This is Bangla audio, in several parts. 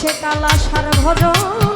সে কালা সার ভজন।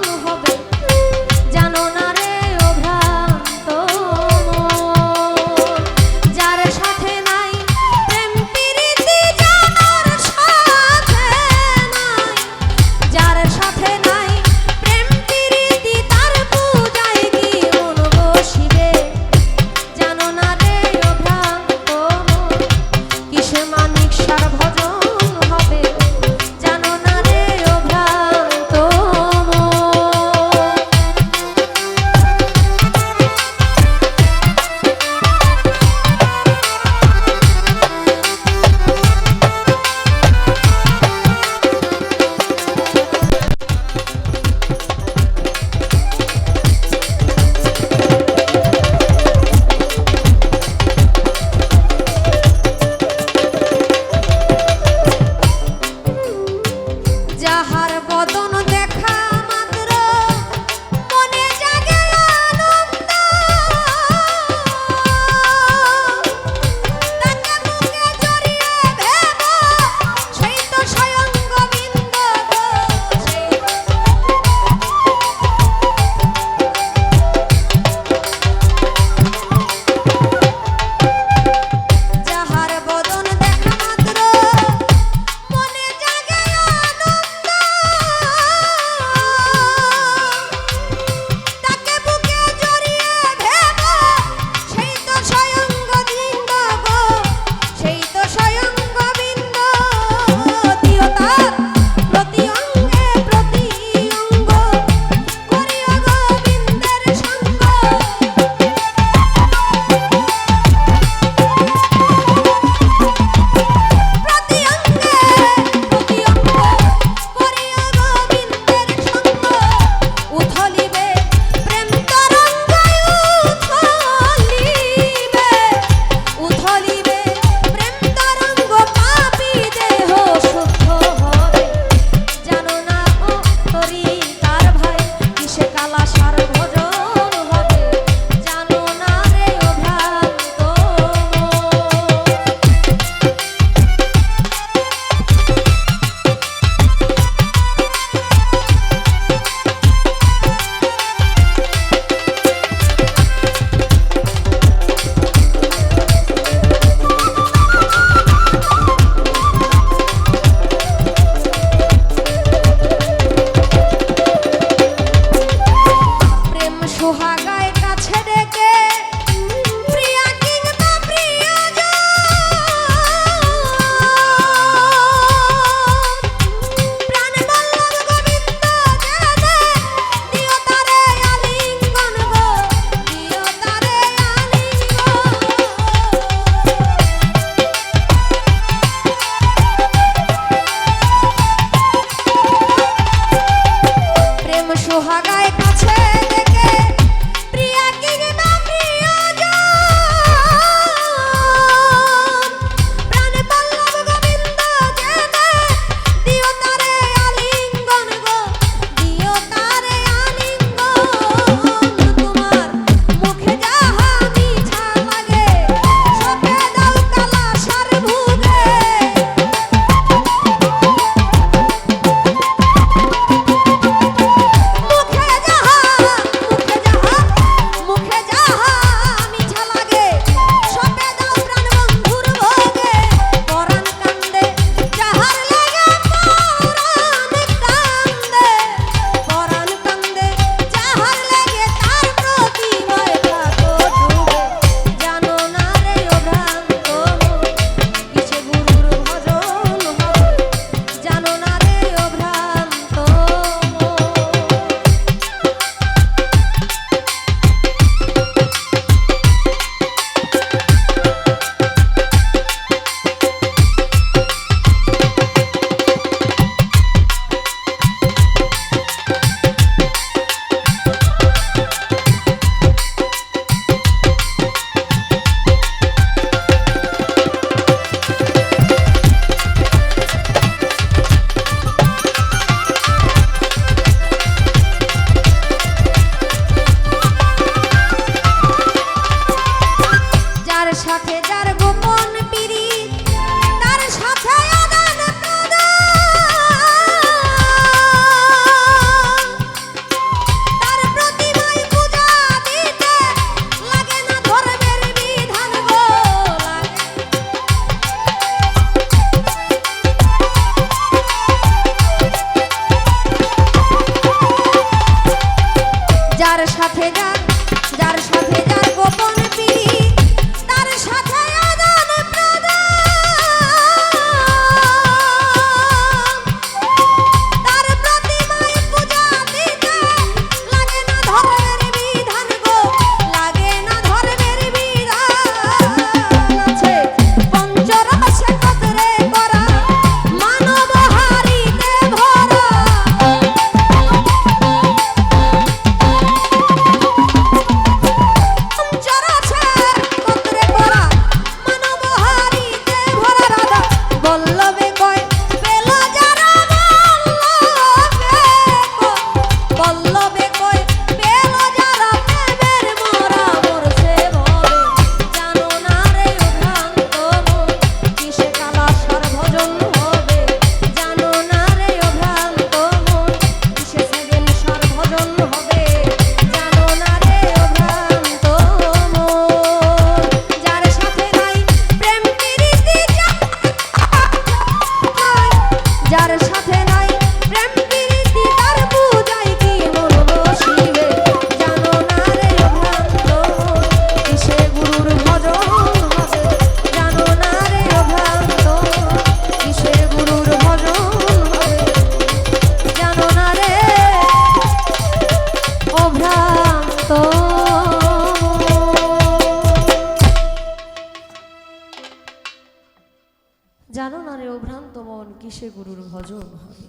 কিসে গুরুর ভজন হবে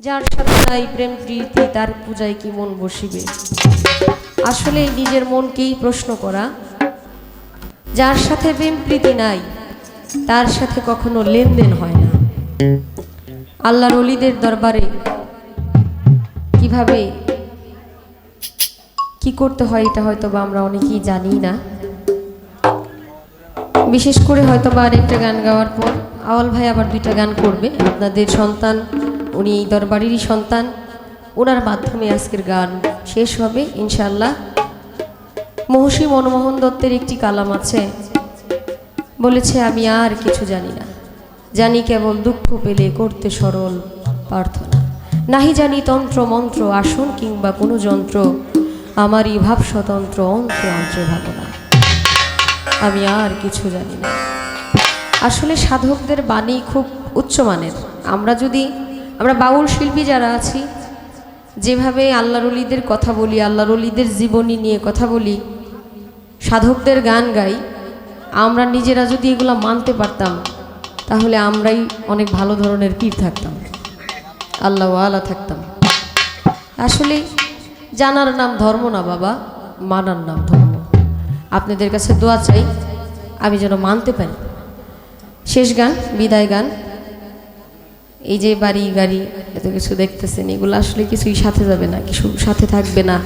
যার সাথে নাই প্রেম প্রীতি তার পূজায় কি মন বসিবে? আসলে নিজের মনকেই প্রশ্ন করা, যার সাথে প্রেম প্রীতি নাই, তার সাথে কখনো লেনদেন হয় না। আল্লাহর অলিদের দরবারে কীভাবে কি করতে হয়, এটা হয়তো বা আমরা অনেকেই জানি না। বিশেষ করে হয়তো বা আরেকটা গান গাওয়ার পর আওয়াল ভাই আবার দুইটা গান করবে। আপনাদের সন্তান, উনি এই দরবারেরই সন্তান। ওনার মাধ্যমে আজকের গান শেষ হবে ইনশাল্লাহ মহর্ষি মনমোহন দত্তের একটি কালাম আছে, বলেছে, আমি আর কিছু জানি না। জানি কেবল দুঃখ পেলে করতে সরল প্রার্থনা। নাহি জানি তন্ত্র মন্ত্র আসন কিংবা কোনো যন্ত্র, আমারই ভাব স্বতন্ত্র অন্ত্রে অন্ত্রে ভাবনা। আমি আর কিছু জানি না। আসলে সাধকদের বাণী খুব উচ্চমানের আমরা যদি, আমরা বাউল শিল্পী যারা আছি, যেভাবে আল্লাহর অলিদের কথা বলি, আল্লাহর অলিদের জীবনী নিয়ে কথা বলি, সাধকদের গান গাই, আমরা নিজেরা যদি এগুলো মানতে পারতাম, তাহলে আমরাই অনেক ভালো ধরনের পীর থাকতাম। আল্লাহ আলা থাকতাম। আসলে জানার নাম ধর্ম না বাবা, মানার নাম ধর্ম। আপনাদের কাছে দোয়া চাই, আমি যেন মানতে পারি। শেষ গান, বিদায় গান। এই যে বাড়ি, গাড়ি, এত কিছু দেখতেছেন, এগুলো আসলে কিছুই সাথে যাবে না, কিছু সাথে থাকবে না।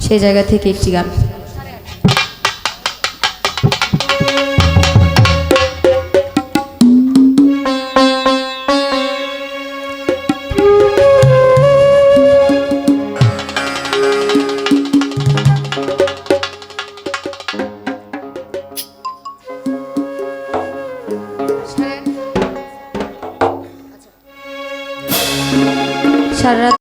সেই জায়গা থেকে একটি গান। সারা রাত